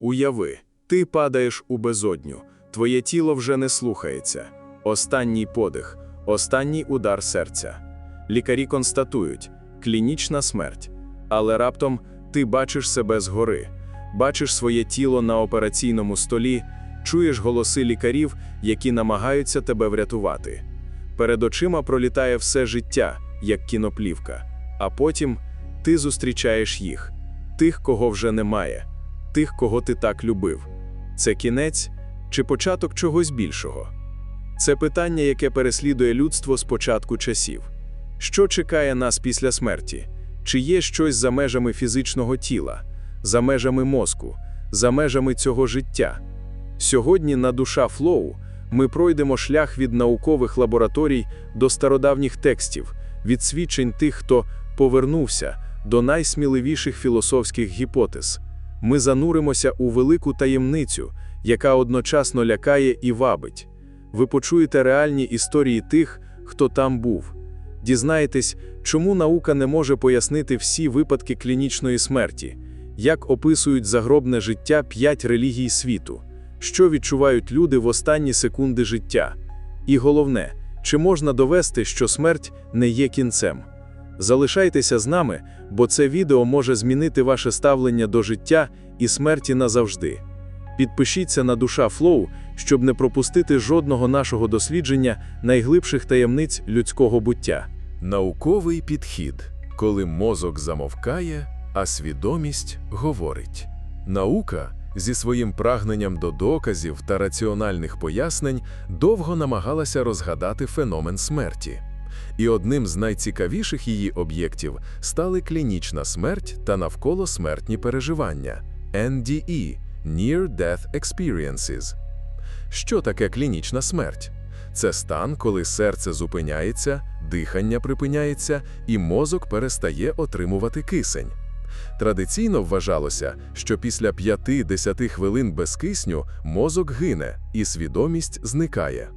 Уяви, ти падаєш у безодню, твоє тіло вже не слухається. Останній подих, останній удар серця. Лікарі констатують клінічна смерть. Але раптом ти бачиш себе згори, бачиш своє тіло на операційному столі, чуєш голоси лікарів, які намагаються тебе врятувати. Перед очима пролітає все життя, як кіноплівка, а потім ти зустрічаєш їх, тих, кого вже немає, тих, кого ти так любив. Це кінець чи початок чогось більшого? Це питання, яке переслідує людство з початку часів. Що чекає нас після смерті? Чи є щось за межами фізичного тіла, за межами мозку, за межами цього життя? Сьогодні на душа Флоу ми пройдемо шлях від наукових лабораторій до стародавніх текстів, від свідчень тих, хто повернувся до найсміливіших філософських гіпотез. Ми зануримося у велику таємницю, яка одночасно лякає і вабить. Ви почуєте реальні історії тих, хто там був. Дізнаєтесь, чому наука не може пояснити всі випадки клінічної смерті, як описують загробне життя п'ять релігій світу, що відчувають люди в останні секунди життя. І головне, чи можна довести, що смерть не є кінцем. Залишайтеся з нами, бо це відео може змінити ваше ставлення до життя і смерті назавжди. Підпишіться на душа Флоу, щоб не пропустити жодного нашого дослідження найглибших таємниць людського буття. Науковий підхід, коли мозок замовкає, а свідомість говорить. Наука зі своїм прагненням до доказів та раціональних пояснень довго намагалася розгадати феномен смерті. І одним з найцікавіших її об'єктів стали клінічна смерть та навколосмертні переживання NDE – Near Death Experiences. Що таке клінічна смерть? Це стан, коли серце зупиняється, дихання припиняється і мозок перестає отримувати кисень. Традиційно вважалося, що після 5-10 хвилин без кисню мозок гине і свідомість зникає.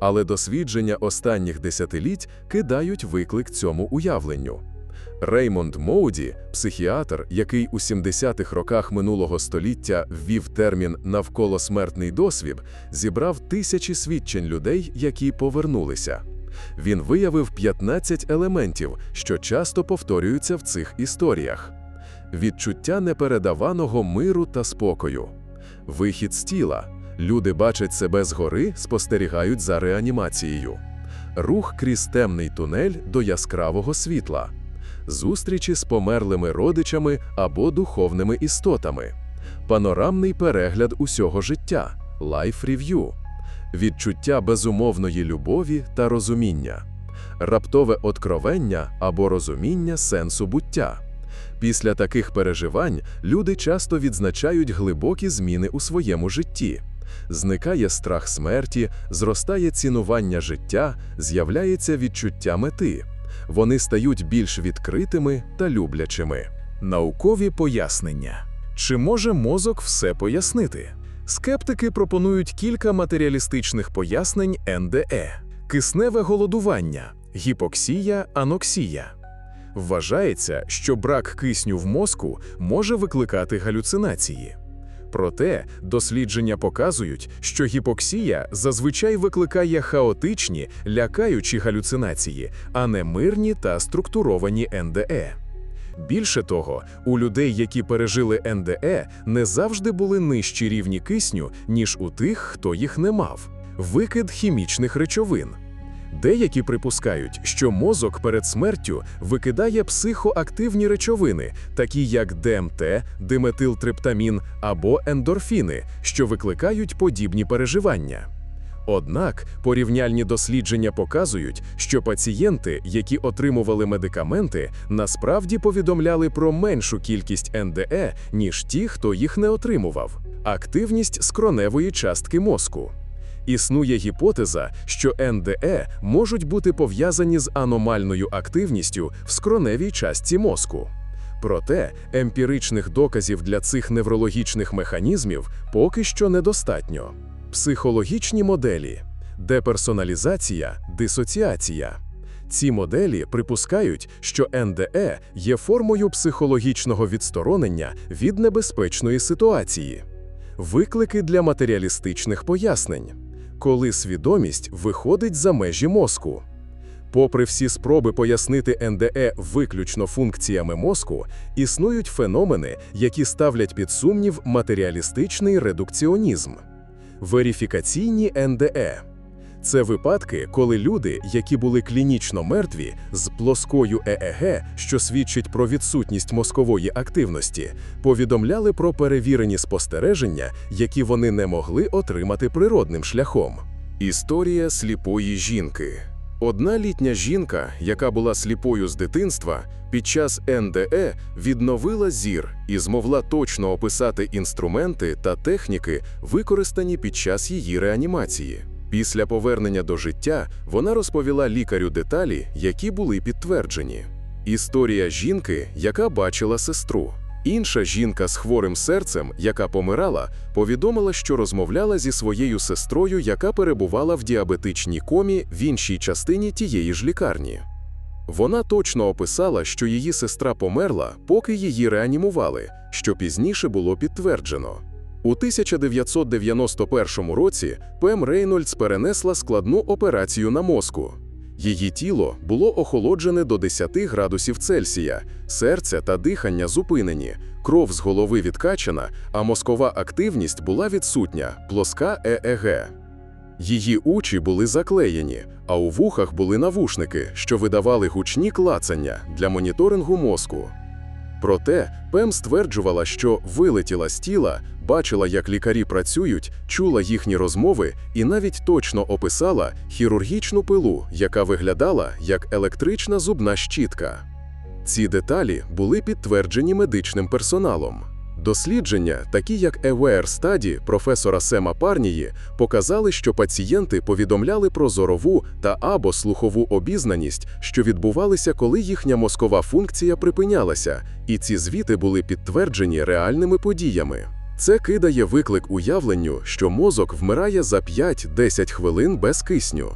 Але дослідження останніх десятиліть кидають виклик цьому уявленню. Реймонд Моуді, психіатр, який у 70-х роках минулого століття ввів термін навколосмертний досвід, зібрав тисячі свідчень людей, які повернулися. Він виявив 15 елементів, що часто повторюються в цих історіях: відчуття непередаваного миру та спокою, вихід з тіла. Люди бачать себе згори, спостерігають за реанімацією, рух крізь темний тунель до яскравого світла, зустрічі з померлими родичами або духовними істотами, панорамний перегляд усього життя, Life Review, відчуття безумовної любові та розуміння, раптове откровення або розуміння сенсу буття. Після таких переживань люди часто відзначають глибокі зміни у своєму житті. Зникає страх смерті, зростає цінування життя, з'являється відчуття мети. Вони стають більш відкритими та люблячими. Наукові пояснення. Чи може мозок все пояснити? Скептики пропонують кілька матеріалістичних пояснень НДЕ: кисневе голодування, гіпоксія, аноксія. Вважається, що брак кисню в мозку може викликати галюцинації. Проте дослідження показують, що гіпоксія зазвичай викликає хаотичні, лякаючі галюцинації, а не мирні та структуровані НДЕ. Більше того, у людей, які пережили НДЕ, не завжди були нижчі рівні кисню, ніж у тих, хто їх не мав. Викид хімічних речовин. Деякі припускають, що мозок перед смертю викидає психоактивні речовини, такі як ДМТ, диметилтриптамін або ендорфіни, що викликають подібні переживання. Однак порівняльні дослідження показують, що пацієнти, які отримували медикаменти, насправді повідомляли про меншу кількість НДЕ, ніж ті, хто їх не отримував. Активність скроневої частки мозку. Існує гіпотеза, що НДЕ можуть бути пов'язані з аномальною активністю в скроневій частці мозку. Проте емпіричних доказів для цих неврологічних механізмів поки що недостатньо. Психологічні моделі, деперсоналізація, дисоціація. Ці моделі припускають, що НДЕ є формою психологічного відсторонення від небезпечної ситуації. виклики для матеріалістичних пояснень, коли свідомість виходить за межі мозку. Попри всі спроби пояснити НДЕ виключно функціями мозку, існують феномени, які ставлять під сумнів матеріалістичний редукціонізм. Верифікаційні НДЕ це випадки, коли люди, які були клінічно мертві, з плоскою ЕЕГ, що свідчить про відсутність мозкової активності, повідомляли про перевірені спостереження, які вони не могли отримати природним шляхом. Історія сліпої жінки. Одна літня жінка, яка була сліпою з дитинства, під час НДЕ відновила зір і змогла точно описати інструменти та техніки, використані під час її реанімації. Після повернення до життя вона розповіла лікарю деталі, які були підтверджені. Історія жінки, яка бачила сестру. Інша жінка з хворим серцем, яка помирала, повідомила, що розмовляла зі своєю сестрою, яка перебувала в діабетичній комі в іншій частині тієї ж лікарні. Вона точно описала, що її сестра померла, поки її реанімували, що пізніше було підтверджено. У 1991 році Пем Рейнольдс перенесла складну операцію на мозку. Її тіло було охолоджене до 10 градусів Цельсія, серце та дихання зупинені, кров з голови відкачана, а мозкова активність була відсутня, плоска ЕЕГ. Її очі були заклеєні, а у вухах були навушники, що видавали гучні клацання для моніторингу мозку. Проте Пем стверджувала, що вилетіла з тіла, бачила, як лікарі працюють, чула їхні розмови і навіть точно описала хірургічну пилу, яка виглядала як електрична зубна щітка. Ці деталі були підтверджені медичним персоналом. Дослідження, такі як Aware Study професора Сема Парнії, показали, що пацієнти повідомляли про зорову та або слухову обізнаність, що відбувалися, коли їхня мозкова функція припинялася, і ці звіти були підтверджені реальними подіями. Це кидає виклик уявленню, що мозок вмирає за 5-10 хвилин без кисню.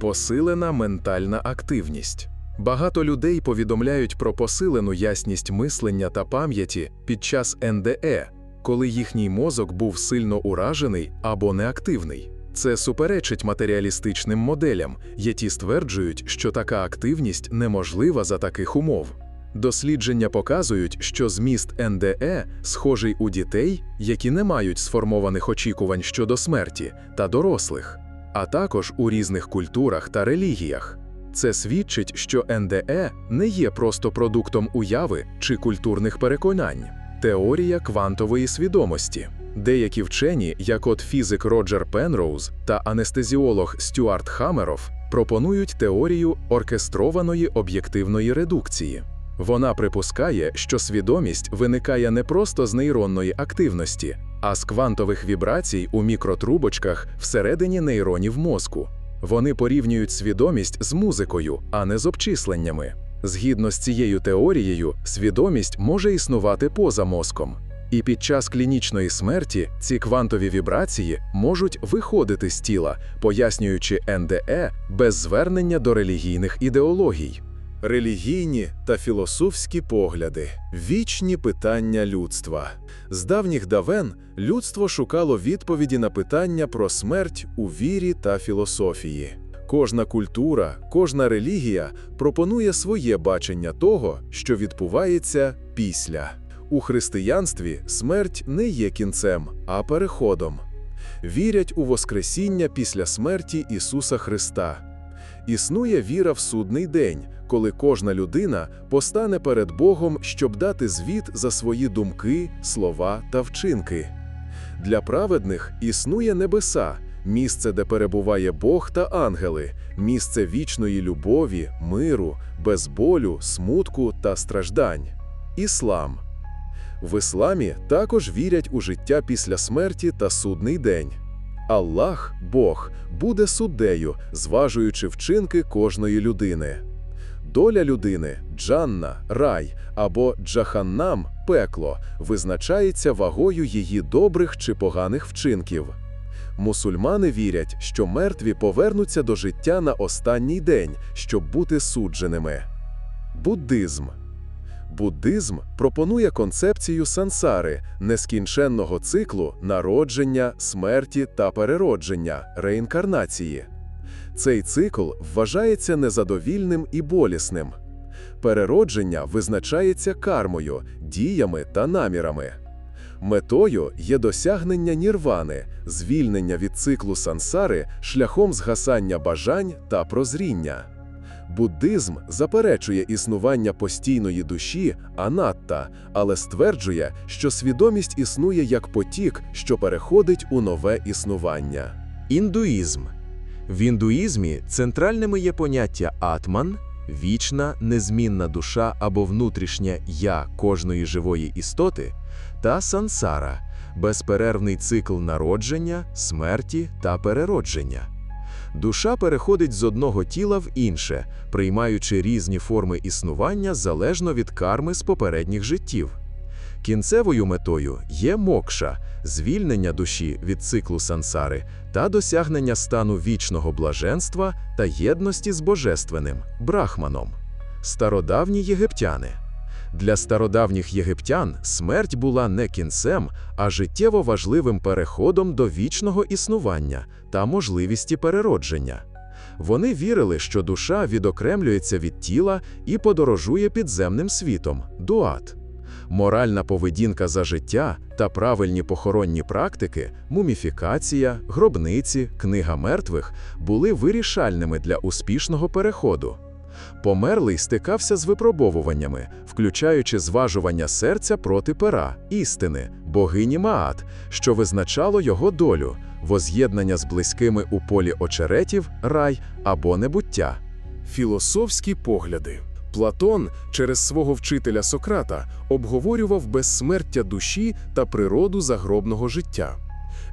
Посилена ментальна активність. Багато людей повідомляють про посилену ясність мислення та пам'яті під час НДЕ, коли їхній мозок був сильно уражений або неактивний. Це суперечить матеріалістичним моделям, які стверджують, що така активність неможлива за таких умов. Дослідження показують, що зміст НДЕ схожий у дітей, які не мають сформованих очікувань щодо смерті, та дорослих, а також у різних культурах та релігіях. Це свідчить, що НДЕ не є просто продуктом уяви чи культурних переконань. Теорія квантової свідомості. Деякі вчені, як от фізик Роджер Пенроуз та анестезіолог Стюарт Хамеров, пропонують теорію оркестрованої об'єктивної редукції. Вона припускає, що свідомість виникає не просто з нейронної активності, а з квантових вібрацій у мікротрубочках всередині нейронів мозку. Вони порівнюють свідомість з музикою, а не з обчисленнями. Згідно з цією теорією, свідомість може існувати поза мозком. І під час клінічної смерті ці квантові вібрації можуть виходити з тіла, пояснюючи НДЕ без звернення до релігійних ідеологій. Релігійні та філософські погляди вічні питання людства. З давніх давен людство шукало відповіді на питання про смерть у вірі та філософії. Кожна культура, кожна релігія пропонує своє бачення того, що відбувається після. У християнстві смерть не є кінцем, а переходом. Вірять у Воскресіння після смерті Ісуса Христа. Існує віра в судний день, коли кожна людина постане перед Богом, щоб дати звіт за свої думки, слова та вчинки. Для праведних існує небеса, місце, де перебуває Бог та ангели, місце вічної любові, миру, без болю, смутку та страждань. Іслам. В ісламі також вірять у життя після смерті та судний день. Аллах, Бог, буде суддею, зважуючи вчинки кожної людини. Доля людини джанна, рай або джаханнам, пекло, визначається вагою її добрих чи поганих вчинків. Мусульмани вірять, що мертві повернуться до життя на останній день, щоб бути судженими. Буддизм Буддизм пропонує концепцію сансари, нескінченного циклу народження, смерті та переродження, реінкарнації. Цей цикл вважається незадовільним і болісним. Переродження визначається кармою, діями та намірами. Метою є досягнення нірвани, звільнення від циклу сансари шляхом згасання бажань та прозріння. Буддизм заперечує існування постійної душі, анатта, але стверджує, що свідомість існує як потік, що переходить у нове існування. Індуїзм. В індуїзмі центральними є поняття атман, вічна, незмінна душа або внутрішнє я кожної живої істоти, та сансара, безперервний цикл народження, смерті та переродження. Душа переходить з одного тіла в інше, приймаючи різні форми існування залежно від карми з попередніх життів. Кінцевою метою є мокша звільнення душі від циклу сансари та досягнення стану вічного блаженства та єдності з божественним брахманом. Стародавні єгиптяни. Для стародавніх єгиптян смерть була не кінцем, а життєво важливим переходом до вічного існування та можливісті переродження. Вони вірили, що душа відокремлюється від тіла і подорожує підземним світом дуат. Моральна поведінка за життя та правильні похоронні практики, муміфікація, гробниці, книга мертвих були вирішальними для успішного переходу. Померлий стикався з випробовуваннями, включаючи зважування серця проти пера, істини, богині Маат, що визначало його долю, воз'єднання з близькими у полі очеретів, рай або небуття. Філософські погляди. Платон через свого вчителя Сократа обговорював безсмертя душі та природу загробного життя.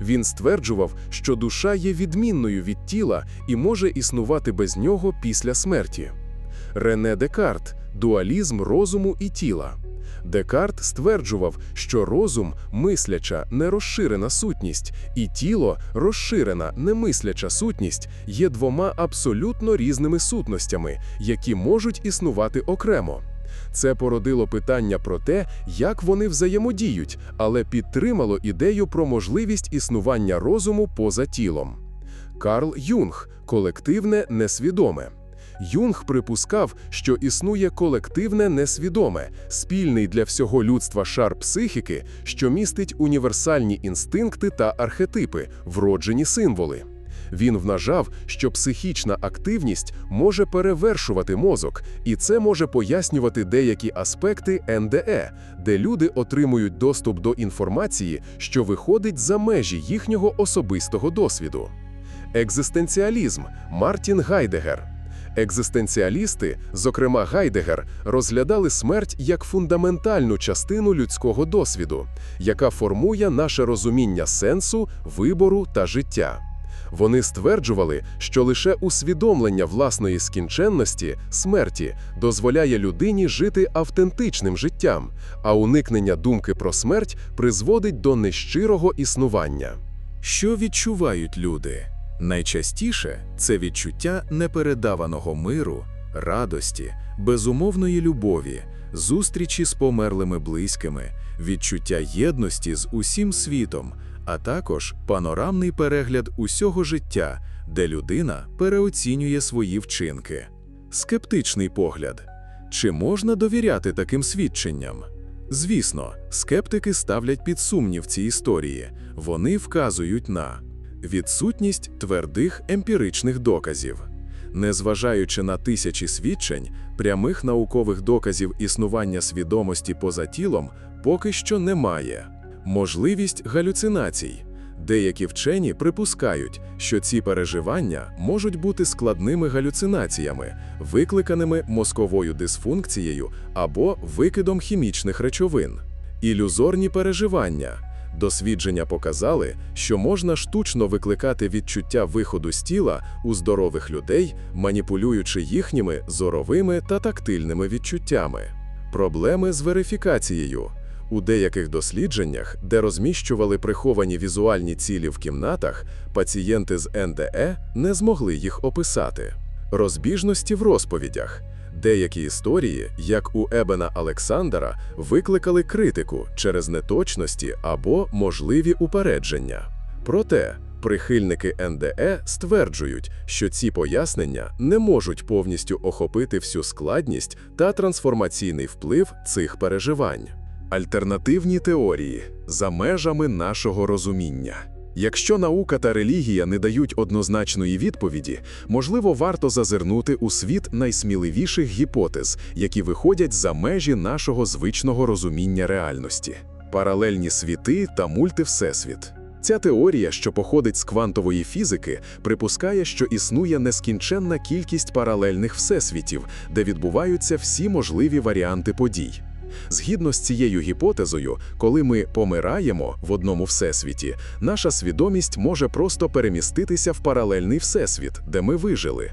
Він стверджував, що душа є відмінною від тіла і може існувати без нього після смерті. Рене Декарт дуалізм розуму і тіла. Декарт стверджував, що розум мисляча нерозширена сутність, і тіло розширена немисляча сутність є двома абсолютно різними сутностями, які можуть існувати окремо. Це породило питання про те, як вони взаємодіють, але підтримало ідею про можливість існування розуму поза тілом. Карл Юнг колективне несвідоме. Юнг припускав, що існує колективне несвідоме, спільний для всього людства шар психіки, що містить універсальні інстинкти та архетипи, вроджені символи. Він вважав, що психічна активність може перевершувати мозок, і це може пояснювати деякі аспекти НДЕ, де люди отримують доступ до інформації, що виходить за межі їхнього особистого досвіду. Екзистенціалізм Мартін Гайдегер. Екзистенціалісти, зокрема Гайдегер, розглядали смерть як фундаментальну частину людського досвіду, яка формує наше розуміння сенсу, вибору та життя. Вони стверджували, що лише усвідомлення власної скінченності, смерті, дозволяє людині жити автентичним життям, а уникнення думки про смерть призводить до нещирого існування. Що відчувають люди? Найчастіше це відчуття непередаваного миру, радості, безумовної любові, зустрічі з померлими близькими, відчуття єдності з усім світом, а також панорамний перегляд усього життя, де людина переоцінює свої вчинки. Скептичний погляд. Чи можна довіряти таким свідченням? Звісно, скептики ставлять під сумнів ці історії. Вони вказують на відсутність твердих емпіричних доказів. Незважаючи на тисячі свідчень, прямих наукових доказів існування свідомості поза тілом поки що немає. Можливість галюцинацій. Деякі вчені припускають, що ці переживання можуть бути складними галюцинаціями, викликаними мозковою дисфункцією або викидом хімічних речовин. Ілюзорні переживання. Дослідження показали, що можна штучно викликати відчуття виходу з тіла у здорових людей, маніпулюючи їхніми зоровими та тактильними відчуттями. Проблеми з верифікацією. У деяких дослідженнях, де розміщували приховані візуальні цілі в кімнатах, пацієнти з НДЕ не змогли їх описати. Розбіжності в розповідях. Деякі історії, як у Ебена Олександра, викликали критику через неточності або можливі упередження. Проте прихильники НДЕ стверджують, що ці пояснення не можуть повністю охопити всю складність та трансформаційний вплив цих переживань. Альтернативні теорії за межами нашого розуміння. Якщо наука та релігія не дають однозначної відповіді, можливо, варто зазирнути у світ найсміливіших гіпотез, які виходять за межі нашого звичного розуміння реальності. Паралельні світи та мультивсесвіт. Ця теорія, що походить з квантової фізики, припускає, що існує нескінченна кількість паралельних всесвітів, де відбуваються всі можливі варіанти подій. Згідно з цією гіпотезою, коли ми помираємо в одному всесвіті, наша свідомість може просто переміститися в паралельний всесвіт, де ми вижили.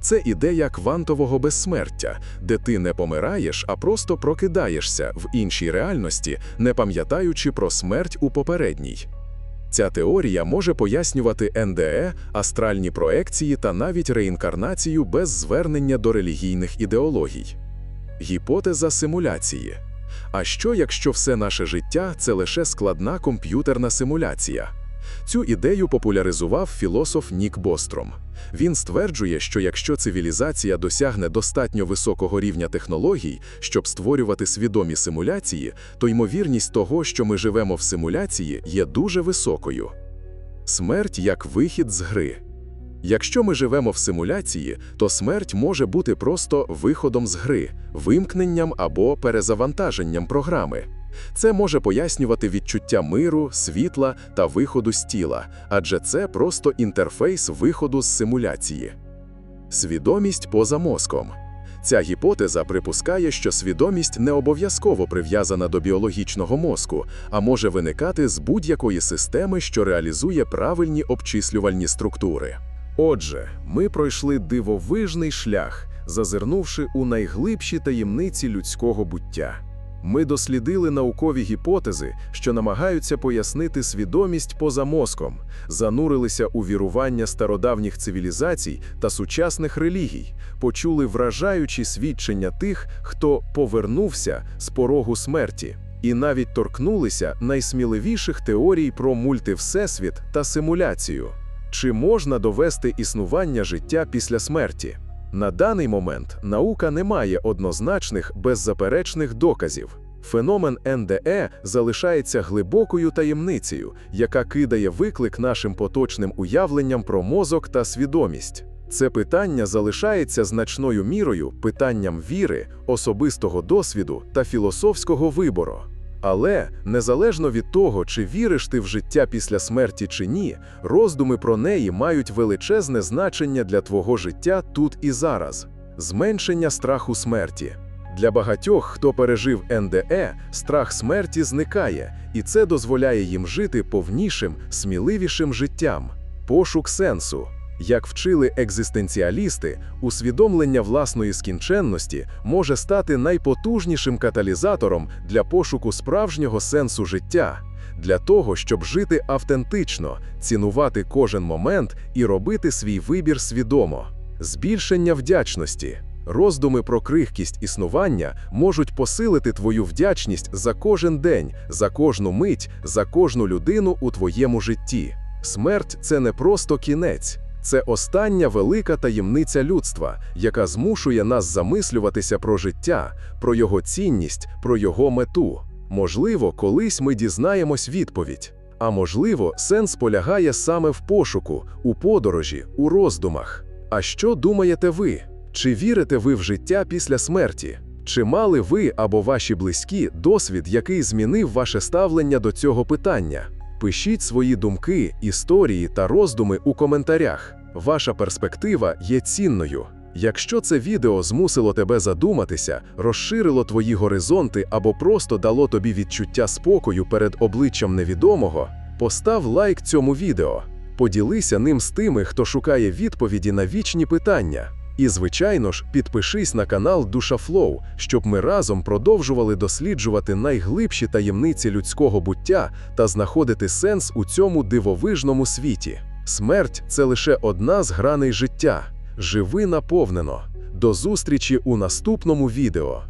Це ідея квантового безсмертя, де ти не помираєш, а просто прокидаєшся в іншій реальності, не пам'ятаючи про смерть у попередній. Ця теорія може пояснювати НДЕ, астральні проекції та навіть реінкарнацію без звернення до релігійних ідеологій. Гіпотеза симуляції. А що, якщо все наше життя це лише складна комп'ютерна симуляція? Цю ідею популяризував філософ Нік Бостром. Він стверджує, що якщо цивілізація досягне достатньо високого рівня технологій, щоб створювати свідомі симуляції, то ймовірність того, що ми живемо в симуляції, є дуже високою. Смерть як вихід з гри. Якщо ми живемо в симуляції, то смерть може бути просто виходом з гри, вимкненням або перезавантаженням програми. Це може пояснювати відчуття миру, світла та виходу з тіла, адже це просто інтерфейс виходу з симуляції. Свідомість поза мозком. Ця гіпотеза припускає, що свідомість не обов'язково прив'язана до біологічного мозку, а може виникати з будь-якої системи, що реалізує правильні обчислювальні структури. Отже, ми пройшли дивовижний шлях, зазирнувши у найглибші таємниці людського буття. Ми дослідили наукові гіпотези, що намагаються пояснити свідомість поза мозком, занурилися у вірування стародавніх цивілізацій та сучасних релігій, почули вражаючі свідчення тих, хто повернувся з порогу смерті, і навіть торкнулися найсміливіших теорій про мультивсесвіт та симуляцію. Чи можна довести існування життя після смерті? На даний момент наука не має однозначних беззаперечних доказів. Феномен НДЕ залишається глибокою таємницею, яка кидає виклик нашим поточним уявленням про мозок та свідомість. Це питання залишається значною мірою питанням віри, особистого досвіду та філософського вибору. Але незалежно від того, чи віриш ти в життя після смерті чи ні, роздуми про неї мають величезне значення для твого життя тут і зараз. Зменшення страху смерті. Для багатьох, хто пережив НДЕ, страх смерті зникає, і це дозволяє їм жити повнішим, сміливішим життям. Пошук сенсу. Як вчили екзистенціалісти, усвідомлення власної скінченності може стати найпотужнішим каталізатором для пошуку справжнього сенсу життя, для того, щоб жити автентично, цінувати кожен момент і робити свій вибір свідомо. Збільшення вдячності. Роздуми про крихкість існування можуть посилити твою вдячність за кожен день, за кожну мить, за кожну людину у твоєму житті. Смерть це не просто кінець. Це остання велика таємниця людства, яка змушує нас замислюватися про життя, про його цінність, про його мету. Можливо, колись ми дізнаємось відповідь. А можливо, сенс полягає саме в пошуку, у подорожі, у роздумах. А що думаєте ви? Чи вірите ви в життя після смерті? Чи мали ви або ваші близькі досвід, який змінив ваше ставлення до цього питання? Пишіть свої думки, історії та роздуми у коментарях. Ваша перспектива є цінною. Якщо це відео змусило тебе задуматися, розширило твої горизонти або просто дало тобі відчуття спокою перед обличчям невідомого, постав лайк цьому відео, поділися ним з тими, хто шукає відповіді на вічні питання. І, звичайно ж, підпишись на канал Душа Флоу, щоб ми разом продовжували досліджувати найглибші таємниці людського буття та знаходити сенс у цьому дивовижному світі. Смерть це лише одна з граней життя. Живи наповнено. До зустрічі у наступному відео.